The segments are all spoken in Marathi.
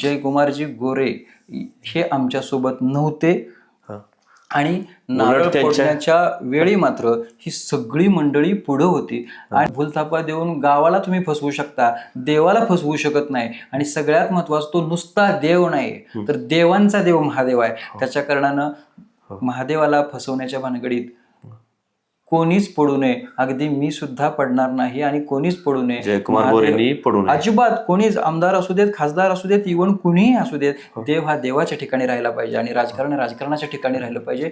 जयकुमारजी गोरे हे आमच्यासोबत नव्हते. हा. आणि नारळ फोडण्याच्या वेळी मात्र ही सगळी मंडळी पुढं होती. आणि भूलथापा देऊन गावाला तुम्ही फसवू शकता देवाला फसवू शकत नाही. आणि सगळ्यात महत्त्वाचा तो नुसता देव नाही तर देवांचा देव महादेव आहे. त्याच्या कारणानं महादेवाला फसवण्याच्या भानगडीत कोणीच पडू नये. अगदी मी सुद्धा पडणार नाही आणि कोणीच पडू नये. जयकुमार महादेव- गोरेंनी पडू नये. अजिबात कोणीच आमदार असू देत खासदार असू देत इवन कुणीही असू देत देव हा देवाच्या ठिकाणी राहिला पाहिजे आणि राजकारण हे राजकारणाच्या ठिकाणी राहिलं पाहिजे.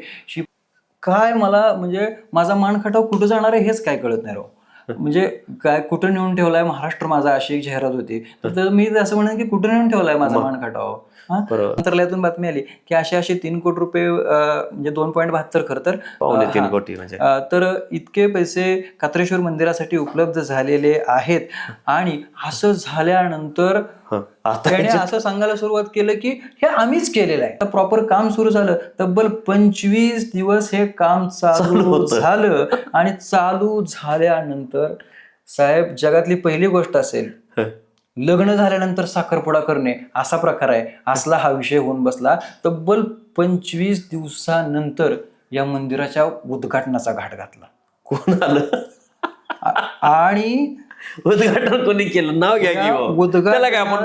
काय मला म्हणजे माझा मान खटाव कुठं जाणार आहे हेच काय कळत नाही राव. म्हणजे काय कुठं नेऊन ठेवलाय महाराष्ट्र माझा अशी एक जाहिरात होती. तर मी असं म्हणेन की कुठं नेऊन ठेवलाय माझा मान खटाव हा मंत्रालयातून बातमी आली की असे असे तीन कोटी रुपये म्हणजे दोन पॉईंट बहात्तर खरं तर तीन. कोटी म्हणजे तर इतके पैसे कात्रेश्वर मंदिरासाठी उपलब्ध झालेले आहेत आणि असं झाल्यानंतर. आता त्याने असं सांगायला सुरुवात केलं की हे आम्हीच केलेलं आहे प्रॉपर काम सुरू झालं तब्बल पंचवीस दिवस हे काम चालू. झालं आणि चालू झाल्यानंतर साहेब जगातली पहिली गोष्ट असेल. लग्न झाल्यानंतर साखरपुडा करणे असा प्रकार आहे. असला हा विषय होऊन बसला तब्बल पंचवीस दिवसानंतर या मंदिराच्या उद्घाटनाचा घाट घातला. कोण आलं? आणि उद्घाटन कोणी केलं? नाव घ्या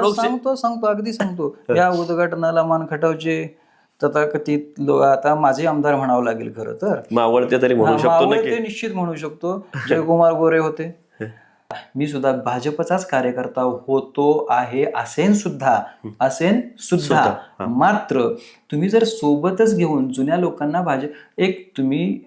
लोक सांगतो सांगतो अगदी सांगतो. या उद्घाटनाला मान खटावचे तथाकथित आता माझे आमदार म्हणावं लागेल खरं तर. मावळते तरी म्हणू शकतो निश्चित म्हणू शकतो. जयकुमार गोरे होते. मी सुद्धा भाजपचाच कार्यकर्ता होतो आहे असेन सुद्धा असेन सुद्धा. मात्र तुम्ही जर सोबतच घेऊन जुन्या लोकांना भाजप एक तुम्ही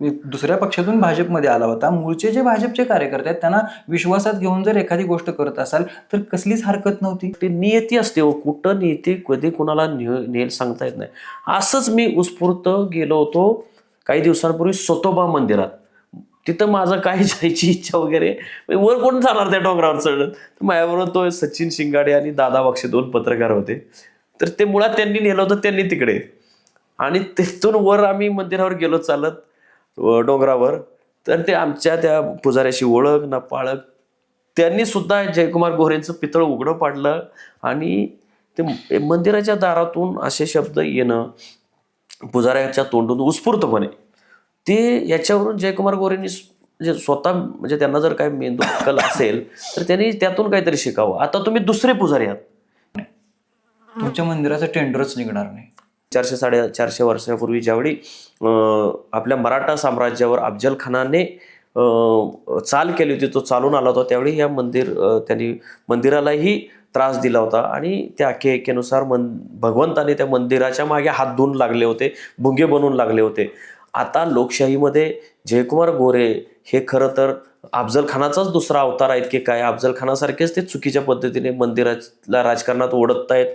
दुसऱ्या पक्षातून भाजपमध्ये आला होता मूळचे जे भाजपचे कार्यकर्ते आहेत त्यांना विश्वासात घेऊन जर एखादी गोष्ट करत असाल तर कसलीच हरकत नव्हती. ते नियती असते हो कुठं नियती कधी कोणाला नेल सांगता येत नाही. असंच मी उत्स्फूर्त गेलो होतो काही दिवसांपूर्वी सोतोबा मंदिरात. तिथं माझं काय जायची इच्छा वगैरे म्हणजे वर कोण जाणार त्या डोंगरावर चढत? तर माझ्याबरोबर तो सचिन शिंगाडे आणि दादा बक्षे दोन पत्रकार होते. तर ते मुळात त्यांनी नेलं होतं त्यांनी तिकडे. आणि तिथून वर आम्ही मंदिरावर गेलो चालत डोंगरावर. तर ते आमच्या त्या पुजाऱ्याशी ओळख ना पाळख त्यांनी सुद्धा जयकुमार गोरेंचं पितळ उघडं पाडलं. आणि ते मंदिराच्या दारातून असे शब्द येणं पुजाऱ्याच्या तोंडून उत्स्फूर्तपणे. ते याच्यावरून जयकुमार गोरेंनी म्हणजे स्वतः म्हणजे त्यांना जर काय मेंदू कल असेल तर त्यांनी त्यातून काहीतरी शिकावं. आता तुम्ही दुसरे पुजारी आहात. तुमच्या मंदिराचं टेंडरच निघणार नाही. चारशे साडे चारशे वर्षापूर्वी ज्यावेळी आपल्या मराठा साम्राज्यावर अफजल खानाने चाल केली होती तो चालून आला होता त्यावेळी या मंदिर त्यांनी मंदिरालाही त्रास दिला होता आणि त्या आख्यायिकेनुसार मन भगवंताने त्या मंदिराच्या मागे हात धुवून लागले होते भुंगे बनवून लागले होते. आता लोकशाहीमध्ये जयकुमार गोरे हे खरं तर अफजल खानाचाच दुसरा अवतार आहेत की काय? अफजल खानासारखेच ते चुकीच्या पद्धतीने मंदिराला राजकारणात ओढत आहेत.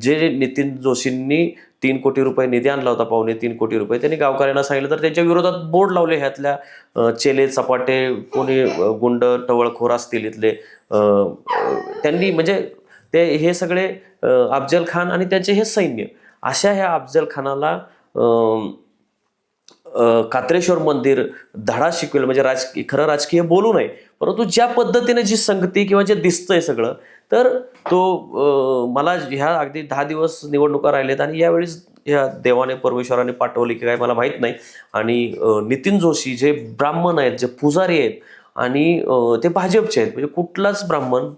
जे नितीन जोशींनी तीन कोटी रुपये निधी आणला होता पावणे तीन कोटी रुपये. त्यांनी गावकऱ्यांना सांगितलं तर त्यांच्या विरोधात बोर्ड लावले ह्यातल्या चेले चपाटे कोणी गुंड टवळखोर असतील इथले. त्यांनी म्हणजे ते हे सगळे अफजल खान आणि त्याचे हे सैन्य अशा ह्या अफजल खानाला कात्रेश्वर मंदिर धडा शिकवेल म्हणजे राजकीय खरं राजकीय बोलू नये परंतु ज्या पद्धतीने जी संगती किंवा जे दिसतंय सगळं तर तो मला ह्या अगदी दहा दिवस निवडणुका राहिलेत आणि यावेळेस ह्या देवाने परमेश्वराने पाठवली की काय मला माहीत नाही. आणि नितीन जोशी जे ब्राह्मण आहेत जे पुजारी आहेत आणि ते भाजपचे आहेत म्हणजे कुठलाच ब्राह्मण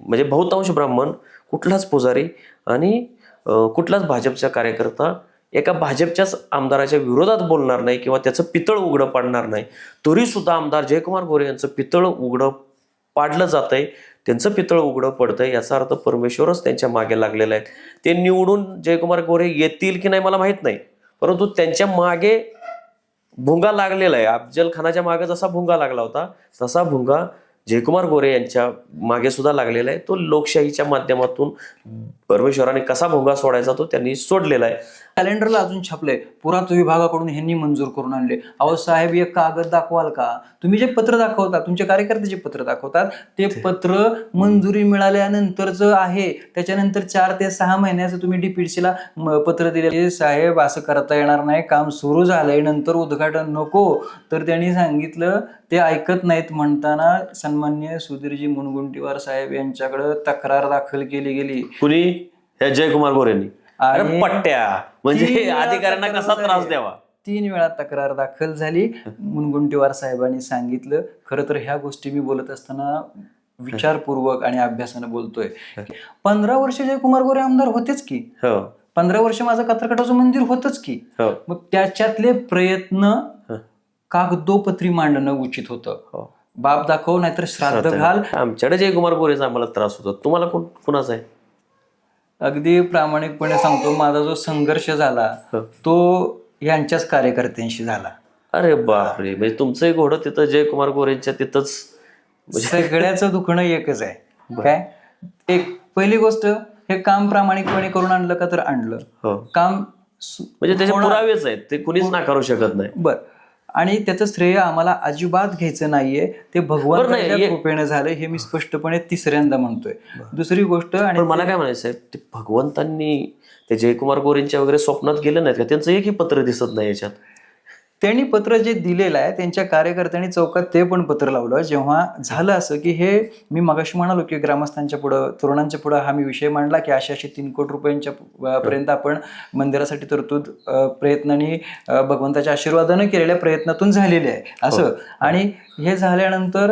म्हणजे बहुतांश ब्राह्मण कुठलाच पुजारी आणि कुठलाच भाजपचा कार्यकर्ता एका भाजपच्याच आमदाराच्या विरोधात बोलणार नाही किंवा त्याचं पितळ उघडं पाडणार नाही तरी सुद्धा आमदार जयकुमार गोरे यांचं पितळ उघडं पाडलं जातंय. त्यांचं पितळ उघडं पडतंय याचा अर्थ परमेश्वरच त्यांच्या मागे लागलेला आहे. ते निवडून जयकुमार गोरे येतील की नाही मला माहीत नाही. परंतु त्यांच्या मागे भुंगा लागलेला आहे. अफजल खानाच्या मागे जसा भुंगा लागला होता तसा भुंगा जयकुमार गोरे यांच्या मागे सुद्धा लागलेला आहे. तो लोकशाहीच्या माध्यमातून परमेश्वराने कसा भुंगा सोडायचा तो त्यांनी सोडलेला आहे. कॅलेंडरला अजून छापले पुरातत्व विभागाकडून ह्यांनी मंजूर करून आणले. अहो साहेब एक कागद दाखवाल का? तुम्ही जे पत्र दाखवता तुमचे कार्यकर्ते जे पत्र दाखवतात ते पत्र मंजुरी मिळाल्यानंतरच आहे. त्याच्यानंतर चार ते सहा महिन्याचं तुम्ही डीपीडीसीला पत्र दिले. साहेब असं करता येणार नाही. काम सुरू झालंय. नंतर उद्घाटन नको. तर त्यांनी सांगितलं ते ऐकत नाहीत म्हणताना सन्मान्य सुधीरजी मुनगुंटीवार साहेब यांच्याकडे तक्रार दाखल केली गेली. कुणी? जयकुमार गोरेंनी अरे पट्ट्या. म्हणजे अधिकाऱ्यांना कसा त्रास. द्यावा? तीन वेळा तक्रार दाखल झाली. मुनगुंटीवार साहेबांनी सांगितलं. खरं तर ह्या गोष्टी मी बोलत असताना विचारपूर्वक आणि अभ्यासानं बोलतोय. पंधरा वर्ष जयकुमार गोरे आमदार होतेच की. हो. पंधरा वर्ष माझं कत्रकटाचं मंदिर होतच की. हो. मग त्याच्यातले प्रयत्न. कागदोपत्री मांडणं उचित होतं. हो. बाप दाखव नाहीतर श्राद्ध घाल. आमच्याकडे जयकुमार गोरेचा आम्हाला त्रास होतो. तुम्हाला कोण कुणाचा आहे? अगदी प्रामाणिकपणे सांगतो माझा जो संघर्ष झाला हं. तो यांच्याच कार्यकर्त्यांशी झाला. अरे बापरे म्हणजे तुमचंही घोडं तिथं जयकुमार गोरेंच्या तिथंच. सगळ्याचं दुखणं एकच आहे. काय? एक पहिली गोष्ट हे काम प्रामाणिकपणे करून आणलं का तर आणलं. हो. काम म्हणजे त्याचे. पुरावेच आहेत ते कुणीच नाकारू शकत नाही. बर. आणि त्याचं श्रेय आम्हाला अजिबात घ्यायचं नाहीये. ते ये- कृपेनं झालं हे मी स्पष्टपणे तिसऱ्यांदा म्हणतोय. दुसरी गोष्ट आणि मला काय म्हणायचं साहेब ते भगवंतांनी ते जयकुमार गोरेंच्या वगैरे स्वप्नात गेले नाहीत का? त्यांचं एकही पत्र दिसत नाही याच्यात. त्यांनी पत्र जे दिलेलं आहे त्यांच्या कार्यकर्त्यांनी चौकात ते पण पत्र लावलं. जेव्हा झालं असं की हे मी मगाशी म्हणालो की ग्रामस्थांच्या पुढं तरुणांच्या पुढं हा मी विषय मांडला की अशा अशी तीन कोटी रुपयांच्या अं, पर्यंत आपण मंदिरासाठी तरतूद प्रयत्नांनी भगवंताच्या आशीर्वादानं केलेल्या प्रयत्नातून झालेले आहे. असं. आणि हे झाल्यानंतर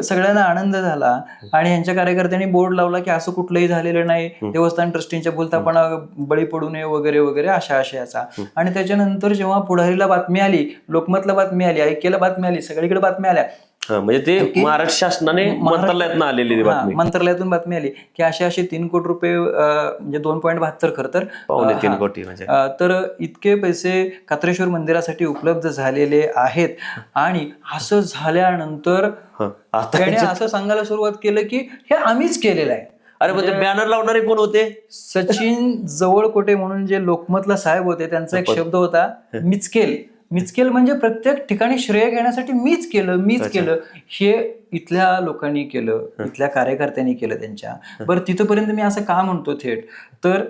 सगळ्यांना आनंद झाला आणि यांच्या कार्यकर्त्यांनी बोर्ड लावला की असं कुठलंही झालेलं नाही. देवस्थान ट्रस्टींच्या बोलतापणा बळी पडू नये वगैरे वगैरे अशा आशयाचा. आणि त्याच्यानंतर जेव्हा पुढारीला बातमी आली लोकमतला बातमी आली ऐक्याला बातमी आली सगळीकडे बातम्या आल्या हा म्हणजे ते महाराष्ट्र शासनाने मंत्रालयातनं आलेली ती हा, बातमी. मंत्रालयातून बातमी आली की असे असे तीन कोटी रुपये अं, म्हणजे दोन पॉईंट बहात्तर खरं तर पावणे अं, तीन हा. कोटी म्हणजे. अं, तर इतके पैसे कात्रेश्वर मंदिरासाठी उपलब्ध झालेले आहेत. आणि असं झाल्यानंतर हा. आता त्याने असं सांगायला सुरुवात केलं की हे आम्हीच केलेलं आहे. अरे पण ते बॅनर लावणारे कोण होते? सचिन जवळकोटे म्हणून जे लोकमतला साहेब होते त्यांचा एक शब्द होता मिचकेल. मिचकेल म्हणजे प्रत्येक ठिकाणी श्रेय घेण्यासाठी मीच केलं मीच केलं. हे इथल्या लोकांनी केलं इथल्या कार्यकर्त्यांनी केलं त्यांच्या. बरं तिथपर्यंत मी असं का म्हणतो थेट? तर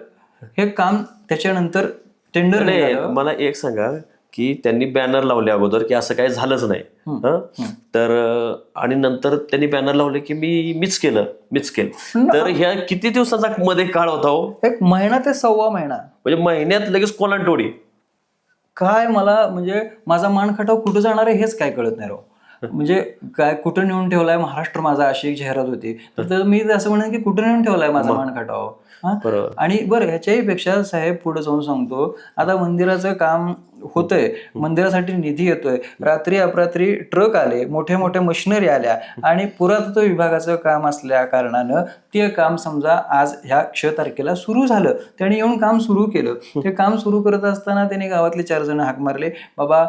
हे काम त्याच्यानंतर टेंडर मला एक सांगा की त्यांनी बॅनर लावले अगोदर की असं काही झालंच नाही. हं? तर आणि नंतर त्यांनी बॅनर लावले की मी मिच केलं मिच केलं. तर ह्या किती दिवसाचा मध्ये काळ होता हो? एक महिना ते सव्वा महिना. म्हणजे महिन्यात लगेच कोलांटोडी. काय मला म्हणजे माझा मान खटाव कुठं जाणार आहे हेच काय कळत नाही राव. म्हणजे काय कुठं नेऊन ठेवलाय महाराष्ट्र माझा अशी एक जाहिरात होती. तर मी असं म्हणेन की कुठं नेऊन ठेवलाय माझा मान खटाव हा? बरोबर. आणि बरं ह्याच्याही पेक्षा साहेब पुढे जाऊन सांगतो. आता मंदिराचं काम होतंय. मंदिरासाठी निधी येतोय. रात्री अपरात्री ट्रक आले मोठ्या मोठ्या मशिनरी आल्या आणि पुरातत्व विभागाचं काम असल्या कारणानं ते काम समजा आज ह्या क्ष तारखेला सुरू झालं. त्यांनी येऊन काम सुरू केलं. ते काम सुरू करत असताना त्यांनी गावातले चार जण हाक मारले. बाबा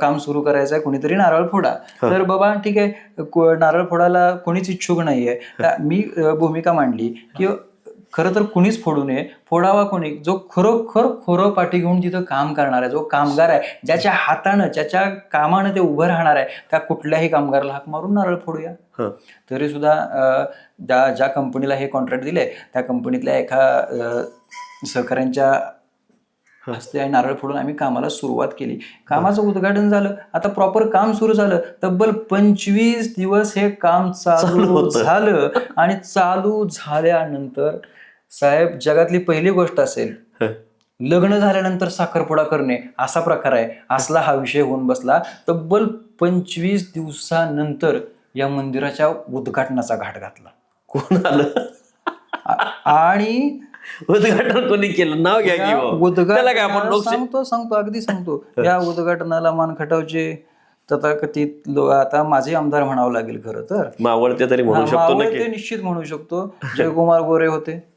काम सुरू करायचं आहे कोणीतरी नारळ फोडा. तर बाबा ठीक आहे. नारळ फोडायला कोणीच इच्छुक नाहीये. मी भूमिका मांडली की खरं तर कुणीच फोडू नये. फोडावा कोणी? जो खरोखर खोरं पाठी घेऊन तिथं काम करणार आहे जो कामगार आहे ज्याच्या हातानं ज्याच्या कामानं ते उभं राहणार आहे त्या कुठल्याही कामगाराला हाक मारून नारळ फोडूया. तरी सुद्धा ज्या ज्या कंपनीला हे कॉन्ट्रॅक्ट दिले त्या कंपनीतल्या एका सहकाऱ्यांच्या हस्ते आणि नारळ फोडून आम्ही कामाला सुरुवात केली. कामाचं उद्घाटन झालं. आता प्रॉपर काम सुरू झालं. तब्बल पंचवीस दिवस हे काम चालू. झालं आणि चालू झाल्यानंतर साहेब जगातली पहिली गोष्ट असेल. लग्न झाल्यानंतर साखरपुडा करणे असा प्रकार आहे. असला हा विषय होऊन बसला तब्बल पंचवीस दिवसानंतर या मंदिराच्या उद्घाटनाचा घाट घातला. कोण आलं? आणि उद्घाटन कोणी केलं? नाव घ्या लोक सांगतो सांगतो अगदी सांगतो. या उद्घाटनाला मान खटावचे तथाकथित आता माझे आमदार म्हणावं लागेल खरं तर. मावळते तरी म्हणू शकतो निश्चित म्हणू शकतो. जयकुमार गोरे होते.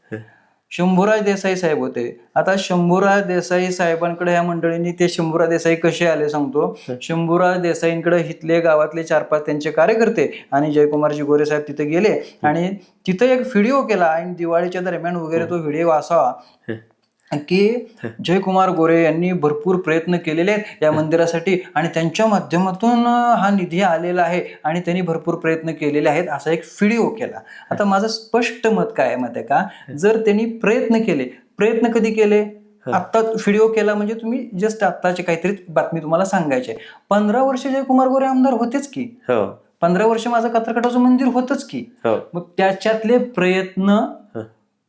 शंभूराज देसाई साहेब होते. आता शंभूराज देसाई साहेबांकडे ह्या मंडळींनी ते शंभूराज देसाई कसे आले सांगतो. शंभूराज देसाईंकडे इथले गावातले चार पाच त्यांचे कार्यकर्ते आणि जयकुमारजी गोरे साहेब तिथे गेले. आणि तिथे एक व्हिडिओ केला आणि दिवाळीच्या दरम्यान वगैरे तो व्हिडिओ असावा. की जयकुमार गोरे यांनी भरपूर प्रयत्न केलेले आहेत या मंदिरासाठी आणि त्यांच्या माध्यमातून हा निधी आलेला आहे आणि त्यांनी भरपूर प्रयत्न केलेले आहेत. असा एक व्हिडिओ केला. आता माझं स्पष्ट मत काय आहे माहिती आहे का? जर त्यांनी प्रयत्न केले प्रयत्न कधी केले? आत्ता व्हिडिओ केला म्हणजे तुम्ही जस्ट आत्ताचे काहीतरी बातमी तुम्हाला सांगायची आहे. पंधरा वर्ष जयकुमार गोरे आमदार होतेच की. हो. पंधरा वर्ष माझं कत्रकटाचं मंदिर होतच की. हो. मग त्याच्यातले प्रयत्न.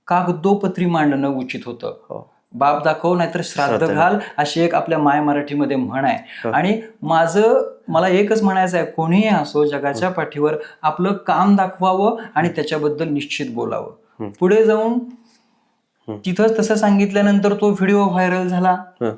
कागदोपत्री मांडणं उचित होतं. हो. बाप दाखव नाहीतर श्राद्ध घाल अशी एक आपल्या माय मराठीमध्ये म्हण आहे हो. आणि माझं मला एकच म्हणायचं आहे कोणीही असो जगाच्या पाठीवर आपलं काम दाखवावं आणि त्याच्याबद्दल निश्चित बोलावं हं. पुढे जाऊन हं. तिथंच तसं सांगितल्यानंतर तो व्हिडिओ व्हायरल झाला हं.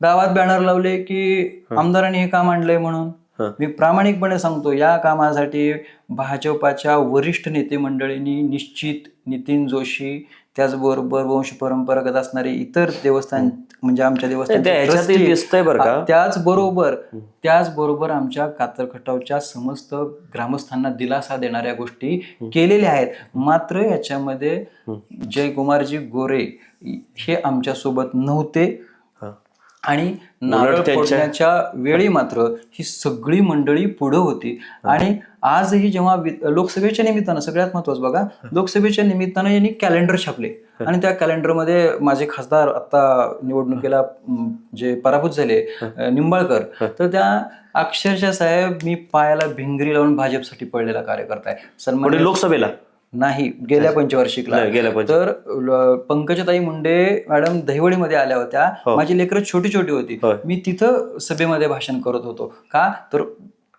गावात बॅनर लावले की आमदारांनी हे काम आणलंय म्हणून हं. मी प्रामाणिकपणे सांगतो या कामासाठी भाजपाच्या वरिष्ठ नेते मंडळींनी निश्चित नितीन जोशी त्याचबरोबर वंश परंपरागत असणारे इतर देवस्थान म्हणजे आमच्या देवस्थान दिसतंय बरं का? त्याचबरोबर त्याचबरोबर आमच्या कातरखटावच्या समस्त ग्रामस्थांना दिलासा देणाऱ्या गोष्टी केलेल्या आहेत. मात्र याच्यामध्ये जयकुमारजी गोरे हे आमच्यासोबत नव्हते. आणि नारळ फोडण्याच्या वेळी मात्र ही सगळी मंडळी पुढं होती. आणि आजही जेव्हा लोकसभेच्या निमित्तानं सगळ्यात महत्वाचं बघा लोकसभेच्या निमित्तानं यांनी कॅलेंडर छापले. आणि त्या कॅलेंडरमध्ये माझे खासदार आता निवडणुकीला जे पराभूत झाले निंबाळकर तर त्या अक्षरशः साहेब मी पायाला भिंगरी लावून भाजपसाठी पडलेला कार्यकर्ता आहे. सन्मान लोकसभेला? नाही गेल्या पंचवार्षिकला. नाही, गेल्या पंच तर ल- पंकजाताई मुंडे मॅडम दहिवडीमध्ये आल्या होत्या. हो. माझी लेकरं छोटी छोटी होती. होय. मी तिथं सभेमध्ये भाषण करत होतो. का? तर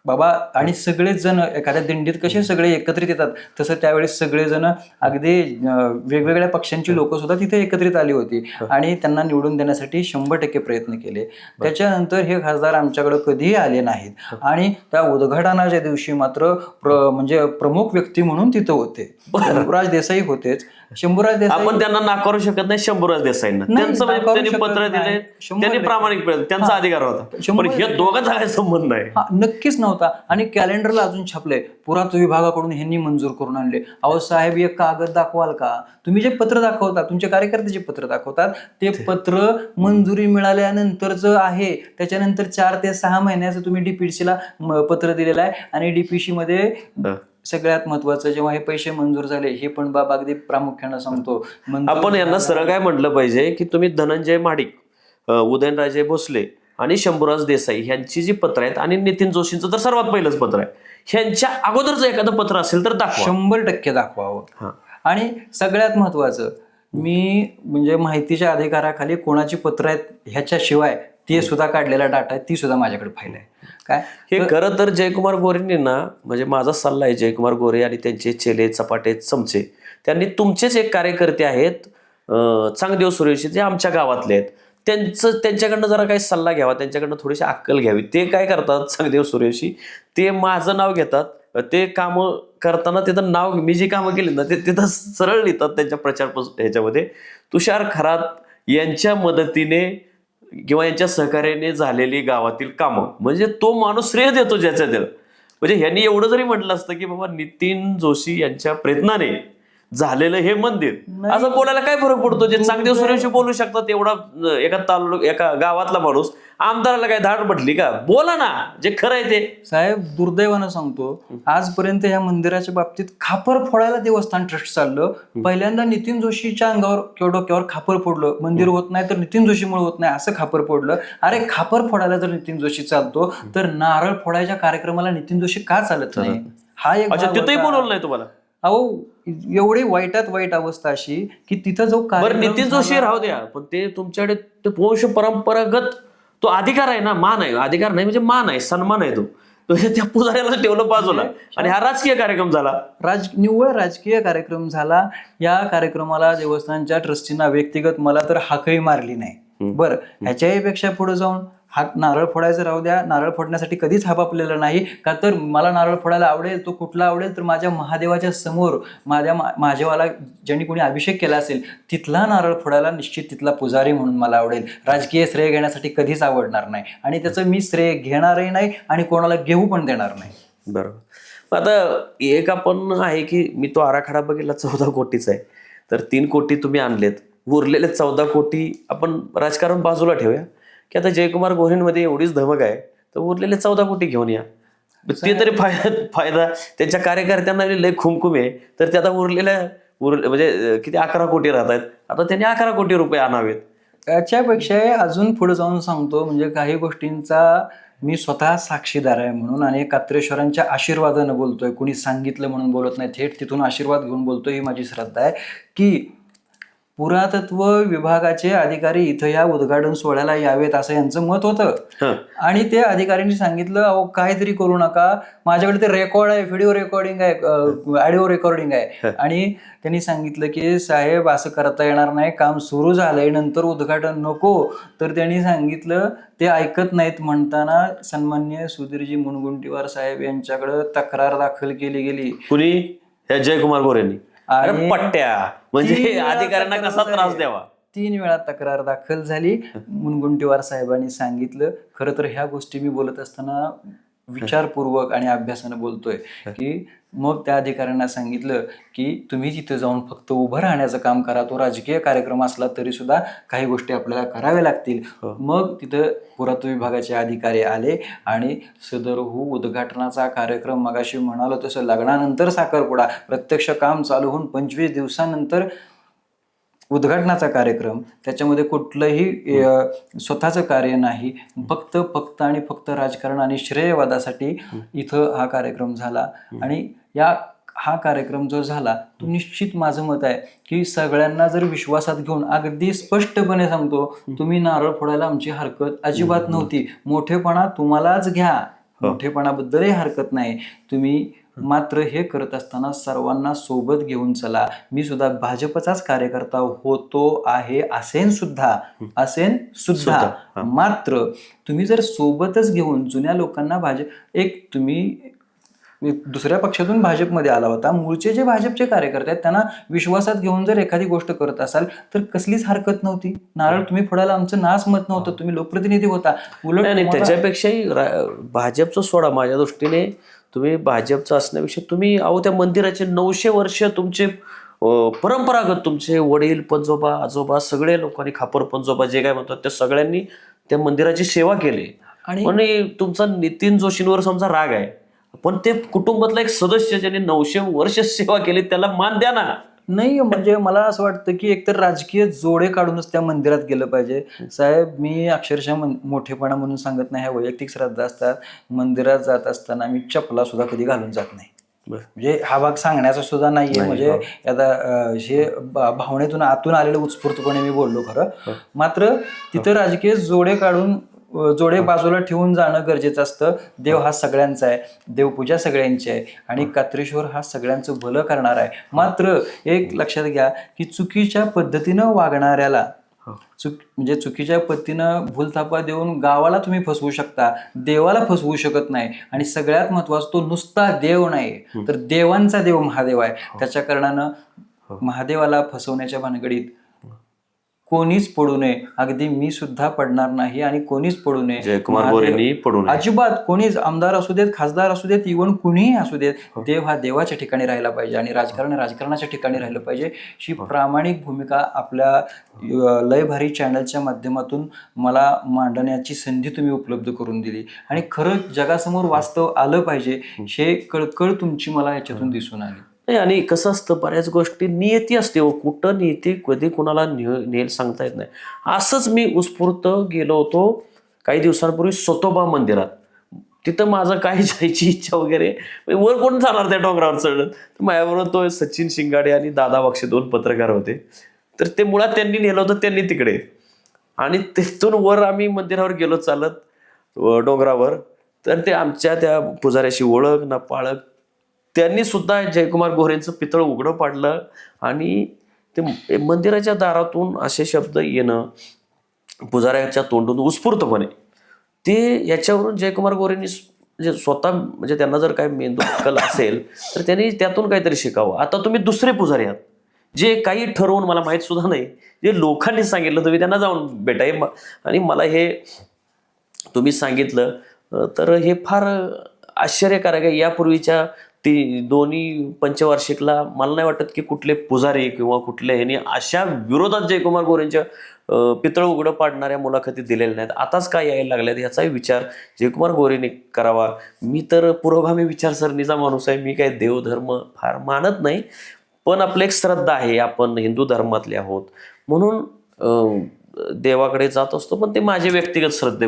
बाबा आणि सगळेच जण एखाद्या दिंडीत कसे सगळे एकत्रित येतात? तसं त्यावेळेस सगळेजण अगदी वेगवेगळ्या पक्षांची लोक सुद्धा तिथे एकत्रित आली होती. आणि त्यांना निवडून देण्यासाठी शंभर टक्के प्रयत्न केले. त्याच्यानंतर हे खासदार आमच्याकडे कधीही आले नाहीत. आणि त्या उद्घाटनाच्या दिवशी मात्र प्र- म्हणजे प्रमुख व्यक्ती म्हणून तिथं होते. शंभूराज देसाई होतेच. शंभूराज देसाई आपण त्यांना नाकारू शकत नाही शंभूराज देसाईंना नाही, त्यांचं म्हणजे नाकारू त्यांनी शकत पत्र नाही. दिले शंभर त्यांनी टक्के. प्रामाणिक प्रयत्न त्यांचा हा. अधिकार होता शंभर पण हे टक्के. दोघांचा काय संबंध नाही हा नक्कीच नव्हता आणि कॅलेंडरला अजून छापले पुरातत्व विभागाकडून ह्यांनी मंजूर करून आणले अहो साहेब एक कागद दाखवाल का तुम्ही जे पत्र दाखवता तुमचे कार्यकर्ते जे पत्र दाखवतात ते पत्र मंजुरी मिळाल्यानंतरच आहे त्याच्यानंतर चार ते सहा महिन्याचं तुम्ही डीपीसीला पत्र दिलेलं आहे आणि डीपीसी मध्ये. सगळ्यात महत्वाचं जेव्हा हे पैसे मंजूर झाले हे पण बाब अगदी प्रामुख्यानं सांगतो. आपण यांना सरळ काय म्हटलं पाहिजे की तुम्ही धनंजय महाडिक अ, उदयनराजे भोसले आणि शंभूराज देसाई ह्यांची जी पत्र आहेत आणि नितीन जोशींचं तर सर्वात पहिलंच पत्र आहे. ह्यांच्या अगोदरचं एखादं पत्र असेल तर दाखवा. शंभर टक्के दाखवावं हा. आणि सगळ्यात महत्वाचं मी म्हणजे माहितीच्या अधिकाराखाली कोणाची पत्र आहेत ह्याच्याशिवाय ते सुद्धा काढलेला डाटा आहे ती सुद्धा माझ्याकडे फाईल आहे. काय? हे खरं तर जयकुमार गोरेंनी ना म्हणजे माझा सल्ला आहे जयकुमार गोरे आणि त्यांचे चेले चपाटे चमचे त्यांनी तुमचेच एक कार्यकर्ते आहेत चांगदेव सुरेशी जे आमच्या गावातले आहेत. त्यांचं त्यांच्याकडनं जरा काही सल्ला घ्यावा त्यांच्याकडनं थोडीशी अक्कल घ्यावी. ते काय करतात चांगदेव सुरेशी ते माझं नाव घेतात ते कामं करताना तिथं नाव मी जी कामं केली ना ते तिथं सरळ लिहितात त्यांच्या प्रचार ह्याच्यामध्ये. तुषार खरात यांच्या मदतीने किंवा यांच्या सहकार्याने झालेली गावातील कामं. म्हणजे तो माणूस श्रेय देतो ज्याच्या त्याला म्हणजे ह्यांनी एवढं जरी म्हटलं असतं की बाबा नितीन जोशी यांच्या प्रयत्नाने झालेलं हे मंदिर. असं बोलायला काय फरक पडतो? जे चांगदेव सुरेशी बोलू शकतात एवढा एका तालुक एका गावातला माणूस आमदाराला काय धाड पडली का? बोला ना जे खरं आहे ते. साहेब दुर्दैवानं सांगतो आजपर्यंत या मंदिराच्या बाबतीत खापर फोडायला देवस्थान ट्रस्ट चाललं. पहिल्यांदा नितीन जोशीच्या अंगावर किंवा डोक्यावर खापर फोडलं. मंदिर होत नाही तर नितीन जोशीमुळे होत नाही असं खापर फोडलं. अरे खापर फोडायला जर नितीन जोशी चालतो तर नारळ फोडायच्या कार्यक्रमाला नितीन जोशी का चालत नाही? हा एक तिथंही. बोलवलं नाही तुम्हाला? अहो एवढी वाईटात वाईट अवस्था अशी की तिथं जो बरं नितीन जोशी राहू द्या पण ते तुमच्याकडे ते वंश परंपरागत तो अधिकार आहे ना मान आहे. अधिकार नाही म्हणजे मान आहे सन्मान आहे तो. तो त्या पुजाऱ्याला ठेवलं बाजूला. आणि हा राजकीय कार्यक्रम झाला. राज निव्वळ राजकीय कार्यक्रम झाला. या कार्यक्रमाला देवस्थानच्या ट्रस्टींना व्यक्तिगत मला तर हाकही मारली नाही. बरं ह्याच्याही पेक्षा पुढे जाऊन हा नारळ फोडायचं राहू द्या. नारळ फोडण्यासाठी कधीच हापापलेला नाही. का तर मला नारळ फोडायला आवडेल तो कुठला आवडेल तर माझ्या महादेवाच्या समोर माझ्या मा- माझ्यावाला ज्यांनी कोणी अभिषेक केला असेल तिथला नारळ फोडायला निश्चित तिथला पुजारी म्हणून मला आवडेल. राजकीय श्रेय घेण्यासाठी कधीच आवडणार नाही. आणि त्याचं मी श्रेय घेणारही नाही आणि कोणाला घेऊ पण देणार नाही. बरोबर. आता एक आपण आहे की मी तो आराखडा बघितला चौदा कोटीचा आहे. तर तीन कोटी तुम्ही आणलेत. उरलेले चौदा कोटी आपण राजकारण बाजूला ठेवूया. की आता जयकुमार गोरेंमध्ये एवढीच धमक आहे तर उरलेले चौदा कोटी घेऊन या. ते तरी फायदा फायदा त्यांच्या कार्यकर्त्यांना लय खुमखुम आहे. तर ते आता उरलेल्या उर म्हणजे किती अकरा कोटी राहत आहेत आता त्यांनी अकरा कोटी रुपये आणावेत. त्याच्यापेक्षा अजून पुढे जाऊन सांगतो म्हणजे काही गोष्टींचा मी स्वतः साक्षीदार आहे म्हणून आणि कात्रेश्वरांच्या आशीर्वादानं बोलतोय. कुणी सांगितलं म्हणून बोलत नाही. थेट तिथून आशीर्वाद घेऊन बोलतोय ही माझी श्रद्धा आहे. की पुरातत्व विभागाचे अधिकारी इथं या उद्घाटन सोहळ्याला यावेत असं यांचं मत होतं. आणि ते अधिकाऱ्यांनी सांगितलं अहो काहीतरी करू नका. माझ्याकडे ते रेकॉर्ड आहे व्हिडिओ रेकॉर्डिंग आहे ऑडिओ रेकॉर्डिंग आहे. आणि त्यांनी सांगितलं की साहेब असं करता येणार नाही. काम सुरू झालंय नंतर उद्घाटन नको. तर त्यांनी सांगितलं ते ऐकत नाहीत म्हणताना सन्मान्य सुधीरजी मुनगुंटीवार साहेब यांच्याकडे तक्रार दाखल केली गेली. कुणी? ह्या जयकुमार गोरेंनी. अरे पट्ट्या. म्हणजे अधिकाऱ्यांना कसा त्रास. द्यावा? तीन वेळा तक्रार दाखल झाली. मुनगुंटीवार साहेबांनी सांगितलं. खरं तर ह्या गोष्टी मी बोलत असताना विचारपूर्वक आणि अभ्यासानं बोलतोय की मग त्या अधिकाऱ्यांना सांगितलं की तुम्ही तिथे जाऊन फक्त उभं राहण्याचं काम करा. तो राजकीय कार्यक्रम असला तरी सुद्धा काही गोष्टी आपल्याला कराव्या लागतील. मग तिथं पुरातत्व विभागाचे अधिकारी आले आणि सदरहू उद्घाटनाचा कार्यक्रम मगाशी म्हणालो तसं लग्नानंतर साखरपुडा प्रत्यक्ष काम चालू होऊन पंचवीस दिवसानंतर उद्घाटनाचा कार्यक्रम. त्याच्यामध्ये कुठलंही स्वतःचं कार्य नाही. फक्त फक्त आणि फक्त राजकारण आणि श्रेयवादासाठी इथं हा कार्यक्रम झाला आणि या हा कार्यक्रम जो झाला तो निश्चित माझं मत आहे की सगळ्यांना जर विश्वासात घेऊन अगदी स्पष्टपणे सांगतो तुम्ही नारळ फोडायला आमची हरकत अजिबात नव्हती. मोठेपणा तुम्हालाच घ्या. मोठेपणाबद्दलही हरकत नाही. तुम्ही मात्र हे करत असताना सर्वांना सोबत घेऊन चला. मी सुद्धा भाजपचाच कार्यकर्ता होतो आहे असेन सुद्धा असेन सुद्धा. हा. मात्र तुम्ही जर सोबतच घेऊन जुन्या लोकांना भाजप एक तुम्ही दुसऱ्या पक्षातून भाजपमध्ये आला होता. मूळचे जे भाजपचे कार्यकर्ते आहेत त्यांना विश्वासात घेऊन जर एखादी गोष्ट करत असाल तर कसलीच हरकत नव्हती. नारळ तुम्ही फोडायला आमचं नाच मत नव्हतं तुम्ही लोकप्रतिनिधी होता. उलट नाही तुम्हाला- त्याच्यापेक्षाही भाजपचं सोडा माझ्या दृष्टीने. तुम्ही भाजपचं असण्यापेक्षा तुम्ही अहो त्या मंदिराचे नऊशे वर्ष तुमचे परंपरागत तुमचे वडील पंजोबा आजोबा सगळे लोकांनी खापर पंजोबा जे काय म्हणतात त्या सगळ्यांनी त्या मंदिराची सेवा केली. आणि आणि तुमचा नितीन जोशींवर समजा राग आहे. पण ते कुटुंबातला एक सदस्य ज्याने नऊशे वर्ष सेवा केली त्याला मान द्या ना. नाही म्हणजे मला असं वाटतं की एकतर राजकीय जोडे काढूनच त्या मंदिरात गेलं पाहिजे. साहेब मी अक्षरशः मोठेपणा म्हणून सांगत नाही ह्या वैयक्तिक श्रद्धा असतात. मंदिरात जात असताना मी चपला सुद्धा कधी घालून जात नाही. म्हणजे हा भाग सांगण्याचा सुद्धा नाहीये. नाही, म्हणजे. आता हे भावनेतून आतून आलेलं उत्स्फूर्तपणे मी बोललो खरं. मात्र तिथं राजकीय जोडे काढून जोडे बाजूला ठेवून जाणं गरजेचं असतं. देव हा सगळ्यांचा आहे. देवपूजा सगळ्यांची आहे. आणि कात्रेश्वर हा सगळ्यांचं भलं करणार आहे. मात्र एक लक्षात घ्या की चुकीच्या पद्धतीनं वागणाऱ्याला चुक म्हणजे चुकीच्या पद्धतीनं भूलथापा देऊन गावाला तुम्ही फसवू शकता. देवाला फसवू शकत नाही. आणि सगळ्यात महत्वाचं तो नुसता देव नाही. तर देवांचा देव महादेव आहे. त्याच्या कारणानं महादेवाला फसवण्याच्या भानगडीत कोणीच पडू नये. अगदी मी सुद्धा पडणार नाही आणि कोणीच पडू नये. जयकुमार महादेव- गोरेंनी पडू नये. अजिबात कोणीच आमदार असू देत खासदार असू देत इवन कुणीही असू देत देव हा देवाच्या ठिकाणी राहिला पाहिजे आणि राजकारण हे राजकारणाच्या ठिकाणी राहिलं पाहिजे. ही प्रामाणिक भूमिका आपल्या अ, लय भारी चॅनलच्या माध्यमातून मला मांडण्याची संधी तुम्ही उपलब्ध करून दिली. आणि खरं जगासमोर वास्तव आलं पाहिजे हे. कळकळ तुमची मला याच्यातून दिसून आली. नाही आणि कसं असतं बऱ्याच गोष्टी नियती असते हो. कुठं नियती कधी कुणाला निय- नेल सांगता येत नाही. असंच मी उत्स्फूर्त गेलो होतो काही दिवसांपूर्वी सोतोबा मंदिरात. तिथं माझं काय जायची इच्छा वगैरे म्हणजे वर कोण जाणार त्या डोंगरावर चढत? तर माझ्याबरोबर तो सचिन शिंगाडे आणि दादा बक्षे दोन पत्रकार होते. तर ते मुळात त्यांनी नेलं होतं त्यांनी तिकडे. आणि तिथून वर आम्ही मंदिरावर गेलो चालत डोंगरावर. तर ते आमच्या त्या पुजाऱ्याशी ओळख ना पाळख त्यांनी सुद्धा जयकुमार गोरेंचं पितळ उघडं पाडलं आणि ते मंदिराच्या दारातून असे शब्द येणं पुजाऱ्याच्या तोंडून उत्स्फूर्तपणे. ते याच्यावरून जयकुमार गोरेंनी म्हणजे स्वतः म्हणजे त्यांना जर काय मेंदू कल असेल तर त्यांनी त्यातून काहीतरी शिकावं. आता तुम्ही दुसरे पुजारी आहात. जे काही ठरवून मला माहीत सुद्धा नाही जे लोकांनी सांगितलं तुम्ही त्यांना जाऊन भेटा. आणि मला हे तुम्ही सांगितलं तर हे फार आश्चर्यकारक आहे. यापूर्वीच्या ती दोन्ही पंचवार्षिकला मला नाही वाटत की कुठले पुजारी किंवा कुठले ह्यांनी अशा विरोधात जयकुमार गोरेंच्या पितळ उघडं पाडणाऱ्या मुलाखती दिलेल्या नाहीत. आताच काय यायला लागल्यात याचाही विचार जयकुमार गोरेने करावा. मी तर पुरोगामी विचारसरणीचा माणूस आहे मी काय देवधर्म फार मानत नाही पण आपलं एक श्रद्धा आहे आपण हिंदू धर्मातले आहोत. म्हणून देवाकडे जात असतो पण ते माझे व्यक्तिगत श्रद्धे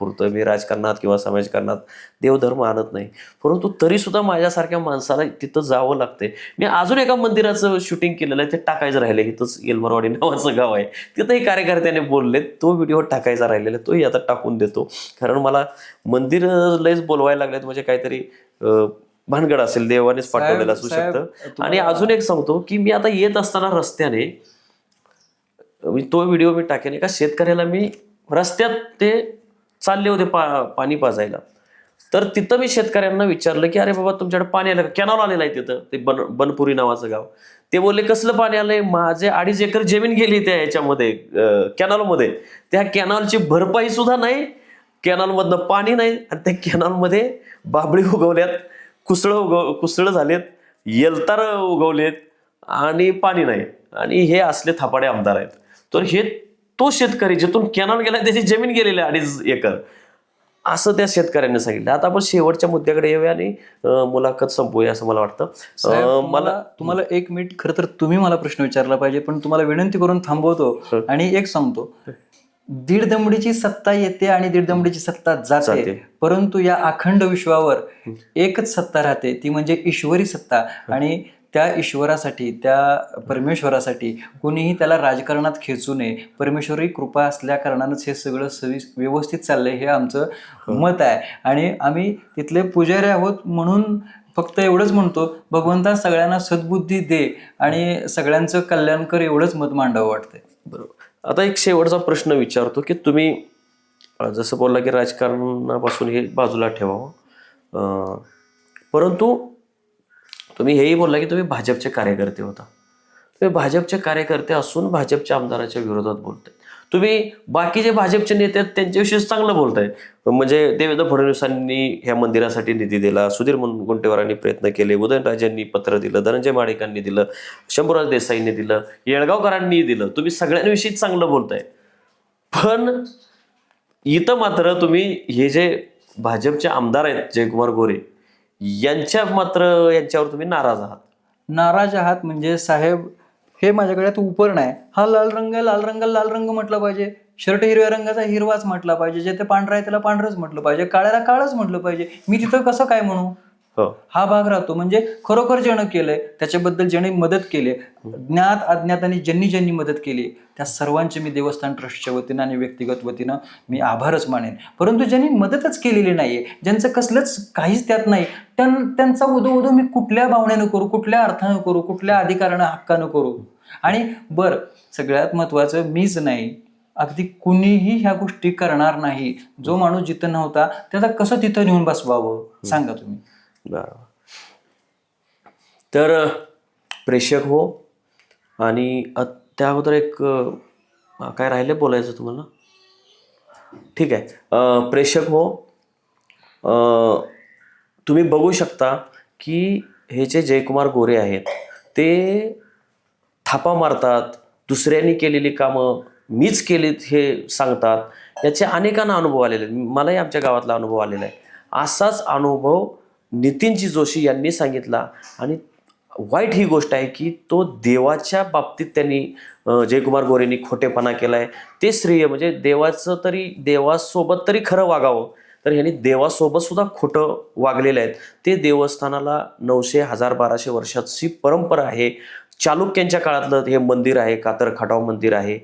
पुरतं मी राजकारणात किंवा समाजकारणात देवधर्म आणत नाही. परंतु तरी सुद्धा माझ्यासारख्या माणसाला तिथं जावं लागतंय. मी अजून एका मंदिराचं शूटिंग केलेलं आहे ते टाकायचं राहिलं इथंच येलमरवाडी नावाचं गाव आहे. तिथंही कार्यकर्त्याने बोलले तो व्हिडिओ टाकायचा राहिलेला तोही आता टाकून देतो. कारण मला मंदिर लयच बोलवायला लागलेत म्हणजे काहीतरी भानगड असेल देवानेच पाठवलेलं असू शकतं. आणि अजून एक सांगतो की मी आता येत असताना रस्त्याने मी तो व्हिडिओ मी टाकेन. एका शेतकऱ्याला मी रस्त्यात ते चालले होते पा पाणी पाजायला. तर तिथं मी शेतकऱ्यांना विचारलं की अरे बाबा तुमच्याकडे पाणी आलं का? कॅनॉल आलेलं आहे तिथं ते बन बनपुरी नावाचं गाव. ते बोलले कसलं पाणी आलंय? माझे अडीच एकर जमीन गेली त्या याच्यामध्ये कॅनॉलमध्ये. त्या कॅनॉलची भरपाई सुद्धा नाही कॅनॉलमधनं पाणी नाही आणि त्या कॅनॉलमध्ये बाबळी उगवल्यात कुसळं उगव कुसळं झालेत येलतार उगवलेत आणि पाणी नाही. आणि हे असले थापाडे आमदार आहेत. तर हे तो शेतकरी जिथून कॅनॉल गेला त्याची जमीन गेलेली आहे अडीच एकर. असं त्या शेतकऱ्यांनी सांगितलं. आता आपण शेवटच्या मुद्द्याकडे येऊया आणि मुलाखत संपवूया असं मला वाटतं. अं, तुम्हाला एक मिनिट. खरं तर तुम्ही मला प्रश्न विचारला पाहिजे पण तुम्हाला विनंती करून थांबवतो आणि एक सांगतो. दीड दमडीची सत्ता येते आणि दीड दमडीची सत्ता जाते. जाते. परंतु या अखंड विश्वावर एकच सत्ता राहते ती म्हणजे ईश्वरी सत्ता. आणि त्या ईश्वरासाठी त्या परमेश्वरासाठी कोणीही त्याला राजकारणात खेचू नये. परमेश्वरी कृपा असल्या कारणानंच हे सगळं सवि व्यवस्थित चाललंय हे आमचं मत आहे. आणि आम्ही तिथले पुजारी आहोत म्हणून फक्त एवढंच म्हणतो भगवंता सगळ्यांना सद्बुद्धी दे आणि सगळ्यांचं कल्याण कर एवढंच मत मांडावं वाटतंय. बरोबर. आता एक शेवटचा प्रश्न विचारतो की तुम्ही जसं बोलला की राजकारणापासून हे बाजूला ठेवावं. परंतु तुम्ही हेही बोलला की तुम्ही भाजपचे कार्यकर्ते होता. तुम्ही भाजपचे कार्यकर्ते असून भाजपच्या आमदाराच्या विरोधात बोलताय. तुम्ही बाकी जे भाजपचे नेते आहेत त्यांच्याविषयी चांगलं बोलताय. म्हणजे देवेंद्र फडणवीसांनी ह्या मंदिरासाठी निधी दिला सुधीर मुनगुंटेवारांनी प्रयत्न केले उदयनराजेंनी पत्र दिलं धनंजय माडेकांनी दिलं शंभूराज देसाईंनी दिलं येळगावकरांनी दिलं. तुम्ही सगळ्यांविषयी चांगलं बोलताय. पण इथं मात्र तुम्ही हे जे भाजपचे आमदार आहेत जयकुमार गोरे यांच्या मात्र यांच्यावर तुम्ही नाराज आहात. नाराज आहात म्हणजे साहेब हे माझ्याकडे आता उपरण आहे. हा लाल रंग लाल रंग लाल रंग म्हटलं पाहिजे. शर्ट हिरव्या रंगाचा हिरवाच म्हटला पाहिजे. जे ते पांढरा आहे त्याला पांढरंच म्हटलं पाहिजे. काळ्याला काळच म्हटलं पाहिजे. मी तिथं कसं काय म्हणू? हो. हा. भाग राहतो. म्हणजे खरोखर ज्यानं केलंय त्याच्याबद्दल ज्याने मदत केली ज्ञात अज्ञात आणि ज्यांनी ज्यांनी मदत केली त्या सर्वांचे मी देवस्थान ट्रस्टच्या वतीनं आणि व्यक्तिगत वतीनं मी आभारच मानेन. परंतु ज्यांनी मदतच केलेली नाहीये ज्यांचं कसलंच काहीच त्यात नाही त्यांचा उदो उदो मी कुठल्या भावनेनं करू कुठल्या अर्थानं करू कुठल्या अधिकारानं हक्कानं करू? आणि बर सगळ्यात महत्वाचं मीच नाही. अगदी कुणीही ह्या गोष्टी करणार नाही. जो माणूस जिथं नव्हता त्याचा कसं तिथं नेऊन बसवावं? सांगा तुम्ही. बरोबर तर प्रेक्षक हो आणि त्या अगोदर एक काय राहिलं बोलायचं तुम्हाला? ठीक आहे. प्रेक्षक हो तुम्ही बघू शकता की हे जे जयकुमार गोरे आहेत ते थापा मारतात दुसऱ्यांनी केलेली कामं मीच केलीत हे सांगतात. याचे अनेकांना अनुभव आलेले आहेत. मलाही आमच्या गावातला अनुभव आलेला आहे. असाच अनुभव नितीनजी जोशी यांनी सांगितला आणि वाईट ही गोष्ट आहे की तो देवाच्या बाबतीत त्यांनी जयकुमार गोरेंनी खोटेपणा केला आहे ते श्रेय म्हणजे देवाचं तरी देवासोबत तरी खरं वागावं. तर ह्यांनी देवासोबत सुद्धा खोटं वागलेलं आहेत ते देवस्थानाला नऊशे हजार बाराशे वर्षाची परंपरा आहे. चालुक्यांच्या काळातलं हे मंदिर आहे कातर खाटाव मंदिर आहे.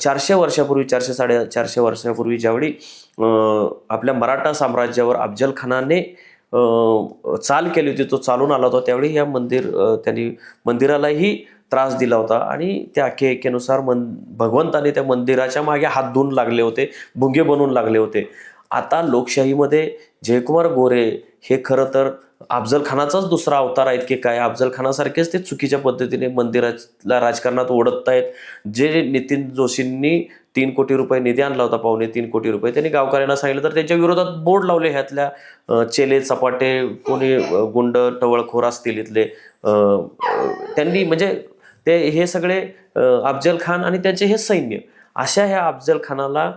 चारशे वर्षापूर्वी चारशे साडे चारशे वर्षापूर्वी ज्यावेळी आपल्या मराठा साम्राज्यावर अफजल खानाने चाल केली होती तो चालून आला होता. त्यावेळी या मंदिर त्यांनी मंदिरालाही त्रास दिला होता. आणि त्या आख्यायिकेनुसार मन भगवंताने त्या मंदिराच्या मागे हात धुवून लागले होते भुंगे बनवून लागले होते. आता लोकशाहीमध्ये जयकुमार गोरे हे खरं तर अफजल खानाचाच दुसरा अवतार आहेत की काय? अफजल खानासारखेच ते चुकीच्या पद्धतीने मंदिराला राजकारणात ओढत आहेत जे नितीन जोशींनी तीन कोटी रुपये निधी आणला होता पावणे तीन कोटी रुपये. त्यांनी गावकऱ्यांना सांगितलं तर त्यांच्या विरोधात बोर्ड लावले ह्यातल्या चेले चपाटे कोणी गुंड टवळखोर असतील इथले. त्यांनी म्हणजे ते हे सगळे अफजल खान आणि त्यांचे हे सैन्य अशा ह्या अफजल खानाला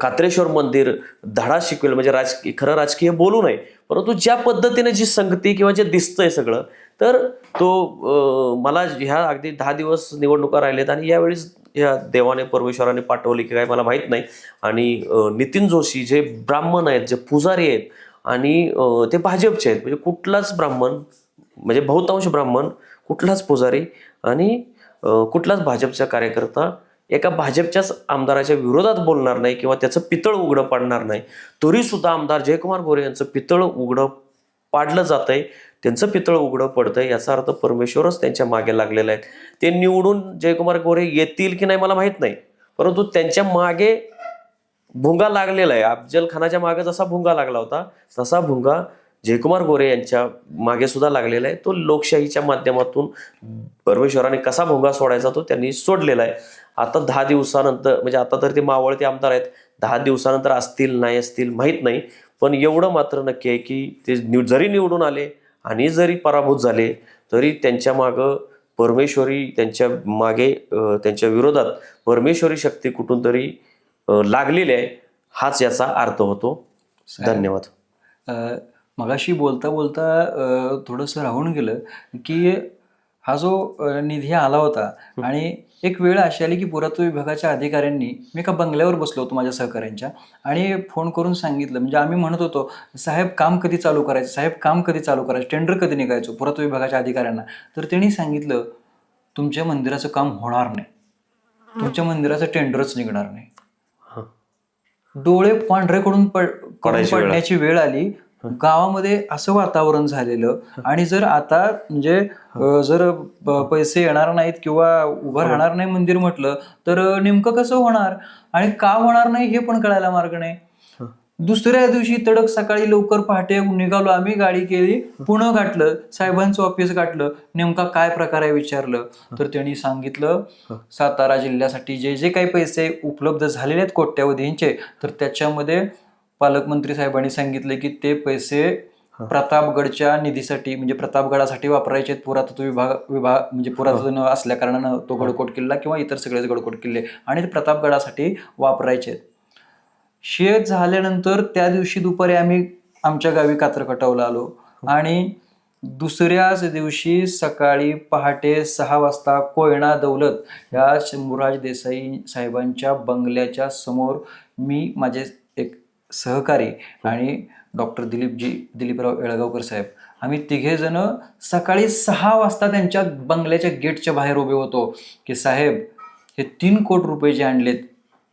कात्रेश्वर मंदिर धडा शिकवेल. म्हणजे राजकीय खरं राजकीय बोलू नये परंतु ज्या पद्धतीने जी संगती किंवा जे दिसतंय सगळं तर तो मला ह्या अगदी दहा दिवस निवडणुका राहिलेत आणि यावेळेस ह्या देवाने परमेश्वराने पाठवले की काय मला माहीत नाही. आणि नितीन जोशी जे ब्राह्मण आहेत जे पुजारी आहेत आणि ते भाजपचे आहेत म्हणजे कुठलाच ब्राह्मण म्हणजे बहुतांश ब्राह्मण कुठलाच पुजारी आणि कुठलाच भाजपचा कार्यकर्ता एका भाजपच्याच आमदाराच्या विरोधात बोलणार नाही किंवा त्याचं पितळ उघडं पाडणार नाही. तरी सुद्धा आमदार जयकुमार गोरे यांचं पितळ उघडं पाडलं जात आहे त्यांचं पितळ उघडं पडतं याचा अर्थ परमेश्वरच त्यांच्या मागे लागलेला आहे. ते निवडून जयकुमार गोरे येतील की नाही मला माहीत नाही. परंतु त्यांच्या मागे भुंगा लागलेला आहे. अफजल खानाच्या मागे जसा भुंगा लागला होता तसा भुंगा जयकुमार गोरे यांच्या मागे सुद्धा लागलेला आहे. तो लोकशाहीच्या माध्यमातून परमेश्वराने कसा भुंगा सोडायचा तो त्यांनी सोडलेला आहे. आता दहा दिवसानंतर म्हणजे आता तर ते मावळते आमदार आहेत. दहा दिवसानंतर असतील नाही असतील माहीत नाही. पण एवढं मात्र नक्की आहे की ते निव जरी निवडून आले आणि जरी पराभूत झाले तरी त्यांच्या मागं परमेश्वरी त्यांच्या मागे त्यांच्या विरोधात परमेश्वरी शक्ती कुठून तरी लागलेली आहे हाच याचा अर्थ होतो. धन्यवाद. मगाशी बोलता बोलता थोडंसं राहून गेलं की हा जो निधी आला होता आणि एक वेळ अशी आली की पुरातत्व विभागाच्या अधिकाऱ्यांनी मी एका बंगल्यावर बसलो होतो माझ्या सहकाऱ्यांच्या आणि फोन करून सांगितलं. म्हणजे आम्ही म्हणत होतो साहेब काम कधी चालू करायचं? साहेब काम कधी चालू करायचं? टेंडर कधी निघायचो? पुरातत्व विभागाच्या अधिकाऱ्यांना. तर त्यांनी सांगितलं तुमच्या मंदिराचं काम होणार नाही. तुमच्या मंदिराचं टेंडरच निघणार नाही. डोळे पांढरे करून पड. पडण्याची वेळ आली. गावामध्ये असं वातावरण झालेलं आणि जर आता म्हणजे जर पैसे येणार नाहीत किंवा उभं राहणार नाही मंदिर म्हटलं तर नेमकं कसं होणार? आणि का होणार नाही हे पण कळायला मार्ग नाही. दुसऱ्या दिवशी तडक सकाळी लवकर पहाटे निघालो आम्ही गाडी केली पुणे गाठलं साहेबांचं ऑफिस गाठलं नेमका काय प्रकार आहे विचारलं. तर त्यांनी सांगितलं सातारा जिल्ह्यासाठी जे जे काही पैसे उपलब्ध झालेले आहेत कोट्यावधींचे तर त्याच्यामध्ये पालकमंत्री साहेबांनी सांगितले की ते पैसे प्रतापगडच्या निधीसाठी म्हणजे प्रतापगडासाठी वापरायचे पुरातत्व विभाग विभाग म्हणजे पुरातत्व असल्या कारणानं तो गडकोट किल्ला किंवा इतर सगळेच गडकोट किल्ले आणि ते प्रतापगडासाठी वापरायचे शेत झाल्यानंतर त्या दिवशी दुपारी आम्ही आमच्या गावी कात्रकटावला आलो आणि दुसऱ्याच दिवशी सकाळी पहाटे सहा वाजता कोयना दौलत या शंभूराज देसाई साहेबांच्या बंगल्याच्या समोर मी माझे सहकारी आणि डॉक्टर दिलीपजी दिलीपराव येळगावकर साहेब. आम्ही तिघे जण सकाळी सहा वाजता त्यांच्या बंगल्याच्या गेटच्या बाहेर उभे होतो की साहेब हे तीन कोट रुपये जे आणलेत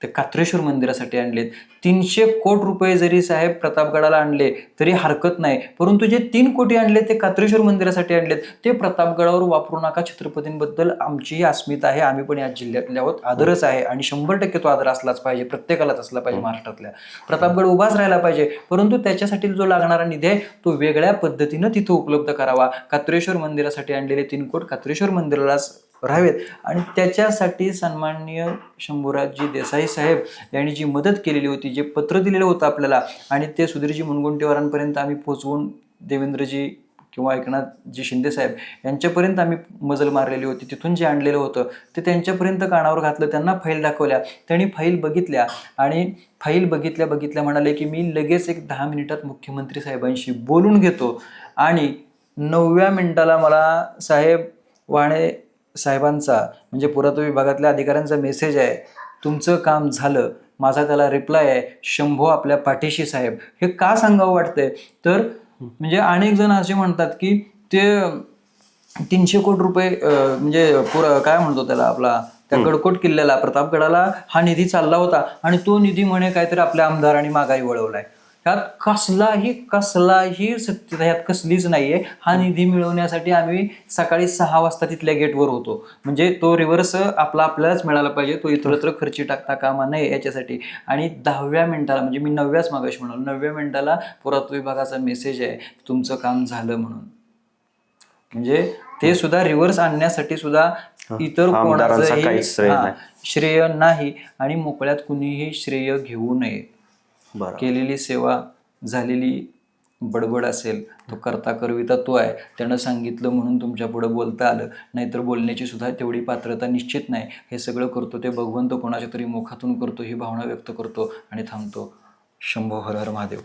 ते कात्रेश्वर मंदिरासाठी आणलेत. तीनशे कोट रुपये जरी साहेब प्रतापगडाला आणले तरी हरकत नाही. परंतु जे तीन कोटी आणले ते कात्रेश्वर मंदिरासाठी आणलेत. ते प्रतापगडावर वापरू नका छत्रपतींबद्दल. आमचीही अस्मिता आहे. आम्ही पण या जिल्ह्यातले आहोत. आदरच आहे. आणि शंभर टक्के तो आदर असलाच पाहिजे. प्रत्येकालाच असला पाहिजे महाराष्ट्रातल्या. प्रतापगड उभाच राहायला पाहिजे. परंतु त्याच्यासाठी जो लागणारा निधी आहे तो वेगळ्या पद्धतीनं तिथं उपलब्ध करावा. कात्रेश्वर मंदिरासाठी आणलेले तीन कोट कात्रेश्वर मंदिरालाच राहावेत. आणि त्याच्यासाठी सन्माननीय शंभूराजजी देसाई साहेब यांनी जी मदत केलेली होती जे पत्र दिलेलं होतं आपल्याला आणि ते सुधीरजी मुनगुंटीवारांपर्यंत आम्ही पोचवून देवेंद्रजी किंवा एकनाथजी शिंदे साहेब यांच्यापर्यंत आम्ही मजल मारलेली होती. तिथून जे आणलेलं होतं ते त्यांच्यापर्यंत कानावर घातलं त्यांना फाईल दाखवल्या त्यांनी फाईल बघितल्या आणि फाईल बघितल्या बघितल्या म्हणाले की मी लगेच एक दहा मिनिटात मुख्यमंत्री साहेबांशी बोलून घेतो. आणि नवव्या मिनिटाला मला साहेब वाणे साहेबांचा म्हणजे पुरातत्व विभागातल्या अधिकाऱ्यांचा मेसेज आहे तुमचं काम झालं माझा त्याला रिप्लाय आहे शंभो आपल्या पाठीशी साहेब. हे का सांगावं वाटतंय? तर म्हणजे अनेक जण असे म्हणतात की ते तीनशे कोटी रुपये म्हणजे पुरा काय म्हणतो त्याला आपला त्या गडकोट किल्ल्याला प्रतापगडाला हा निधी चालला होता आणि तो निधी म्हणे काहीतरी आपल्या आमदारांनी माघारी वळवलाय. ह्यात कसलाही कसलाही सत्यता ह्यात कसलीच नाहीये. हा निधी मिळवण्यासाठी आम्ही सकाळी सहा वाजता तिथल्या गेटवर होतो. म्हणजे तो रिव्हर्स आपला आपल्यालाच मिळाला पाहिजे. तो इतरत्र खर्ची टाकता कामा नये याच्यासाठी. आणि दहाव्या मिनिटाला म्हणजे मी नवव्याच मागाशी म्हणालो नवव्या मिनिटाला पुरातत्व विभागाचा मेसेज आहे तुमचं काम झालं म्हणून. म्हणजे ते सुद्धा रिव्हर्स आणण्यासाठी सुद्धा इतर कोणाचंही काहीच श्रेय नाही. नाही आणि मोकळ्यात कुणीही श्रेय घेऊ नये. केलेली सेवा झालेली बडबड असेल तो करता करविता तो आहे त्यानं सांगितलं म्हणून तुमच्यापुढे बोलता आलं. नाहीतर बोलण्याची सुद्धा तेवढी पात्रता निश्चित नाही. हे सगळं करतो ते भगवंत कोणाच्या तरी मुखातून करतो ही भावना व्यक्त करतो आणि थांबतो. शंभो हर हर महादेव.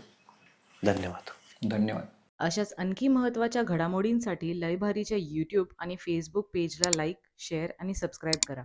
धन्यवाद. धन्यवाद. अशाच आणखी महत्त्वाच्या घडामोडींसाठी लयभारीच्या यूट्यूब आणि फेसबुक पेजला लाईक शेअर आणि सबस्क्राईब करा.